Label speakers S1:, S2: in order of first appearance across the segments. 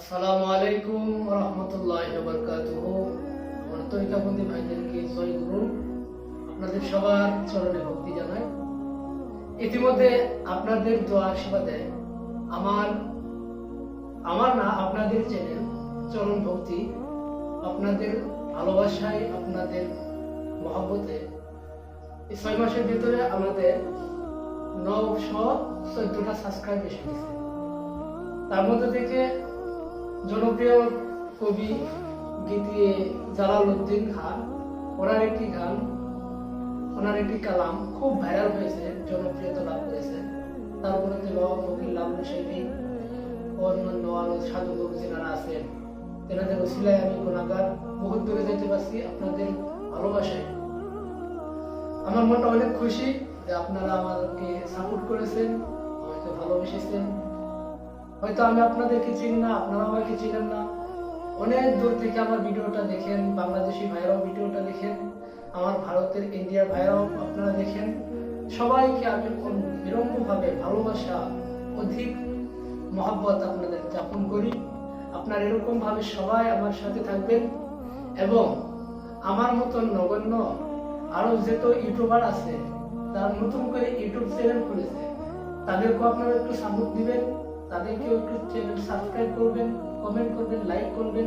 S1: আসসালামু আলাইকুম রহমতুল্লাহ বরকাতুহ। আমার তরিকাবন্দি ভাইদেরকে জয় গুরু আপনাদের সবার চরণে ভক্তি জানাই। ইতিমধ্যে আপনাদের দোয়া আমার আমার না, আপনাদের চ্যানেল চরণ ভক্তি, আপনাদের ভালোবাসায়, আপনাদের মহাব্বতে এই ছয় মাসের ভিতরে আমাদের নশো চোদ্দটা সাবস্ক্রাইব এসে গেছে। তার মধ্যে থেকে জনপ্রিয় কবি গীতি জালালউদ্দিন খান। ওনার একটি গান, ওনার একটি কালাম খুব ভাইরাল হয়েছে, জনপ্রিয়তা লাভ করেছে। তারপরে যে বাবা ফকির অন্যান্য আরও সাধুগুরু যারা আছেন, তেনাদের ওসিলায় আমি বহুত দূরে যেতে পারছি আপনাদের ভালোবাসায়। আমার মনটা অনেক খুশি যে আপনারা আমাকে সাপোর্ট করেছেন, আমাকে ভালোবেসেছেন। হয়তো আমি আপনাদেরকে চিনি না, আপনারা আমাকে চিনেন না। অনেক দূর থেকে আমার ভিডিওটা দেখেন, বাংলাদেশি ভাইরাও ভিডিওটা দেখেন, আমার ভারতের ইন্ডিয়ার ভাইরাও আপনারা দেখেন। সবাইকে আমি বিলম্ব ভাবে ভালোবাসা, অধিক মহাব্বত আপনাদের যাপন করি। আপনার এরকম ভাবে সবাই আমার সাথে থাকবেন এবং আমার মতন নগণ্য আরও যত ইউটিউবার আছে, তারা নতুন করে ইউটিউব চ্যানেল খুলেছে, তাদেরকেও আপনারা একটু সাপোর্ট দিবেন। তাদেরকেও একটু চ্যানেল সাবস্ক্রাইব করবেন কমেন্ট করবেন লাইক করবেন।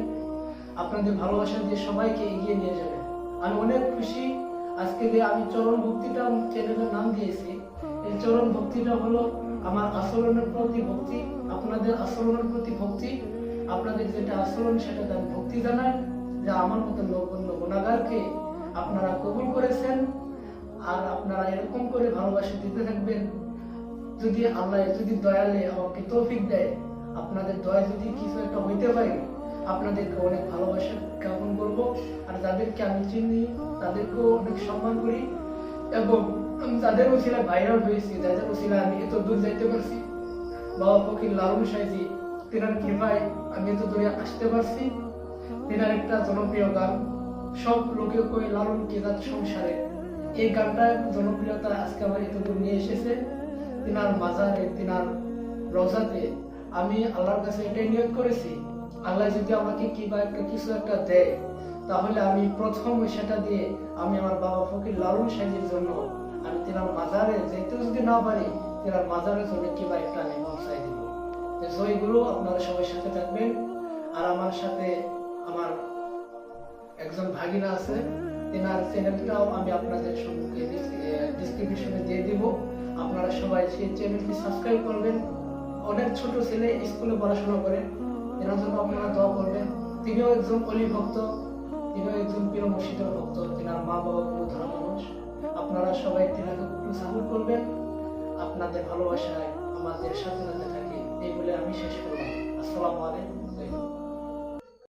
S1: আপনাদের ভালোবাসা দিয়ে সবাইকে এগিয়ে নিয়ে যাবেন আমি অনেক খুশি। আজকে যে আমি চরণ ভক্তিটা চ্যানেলের নাম দিয়েছি। এই চরণ ভক্তিটা হলো আমার আচরণের প্রতি ভক্তি, আপনাদের আচরণের প্রতি ভক্তি। আপনাদের যেটা আচরণ, সেটা তার ভক্তি জানায় যে আমার মতো নগণ্য গুণাগারকে আপনারা কবুল করেছেন। আর আপনারা এরকম করে ভালোবাসা দিতে থাকবেন। যদি আল্লাহ যদি দয়ালে আমাকে তৌফিক দেয়, আপনাদের দয়া যদি কিছু একটা হইতে পারে, আপনাদেরকে অনেক ভালোবাসা জ্ঞাপন করব আর যাদেরকে আমি চিনি, তাদেরকেও অনেক সম্মান করি এবং যাদের ওসিলা ভাইরাল হয়েছি, যাদের ওসিলা আমি এত দূর যাইতে পারছি, বাবা ফকির লালন সাহেজি, তেনার কৃপায় আমি এত দূরে আসতে পারছি। তেনার একটা জনপ্রিয় গান, সব লোকে কই লালন কেদার সংসারে। এই গানটা জনপ্রিয়তা আজকে আমার এত দূর নিয়ে এসেছে। তিনার মাজারে, তিনার রোজাতে আমি আল্লাহর কাছে এটাই নিয়োগ করেছি, আল্লাহ যদি আমাকে কি বা একটা কিছু একটা দেয়, তাহলে আমি প্রথম সেটা দিয়ে আমি আমার বাবা ফকির লালন সাহেবের জন্য আমি তিনার মাজারে যেতে যদি না পারি, তিনার মাজারের জন্য কি বা একটা আমি পৌঁছাই দিব। তো জয়গুলো আপনারা সবাই সাথে থাকবেন। আর আমার সাথে আমার একজন ভাগিনা আছে, তেনার চ্যানেলটাও আমি আপনাদের সম্মুখে ডিসক্রিপশনে দিয়ে দিব। আপনারা সবাই সেই চ্যানেলটি সাবস্ক্রাইব করবেন। অনেক ছোট ছেলে স্কুলে পড়াশোনা করে। তেনার জন্য আপনারা দোয়া করবেন। তিনিও একজন অলি ভক্ত, তিনিও একজন প্রিয় মসজিদের ভক্ত। তেনার মা বাবা কোনো ধরা মানুষ। আপনারা সবাই তেনাকে একটু সাপোর্ট করবেন। আপনাদের ভালোবাসায় আমাদের সাথে সাথে থাকে। এই বলে আমি শেষ করলাম। আসসালামু আলাইকুম।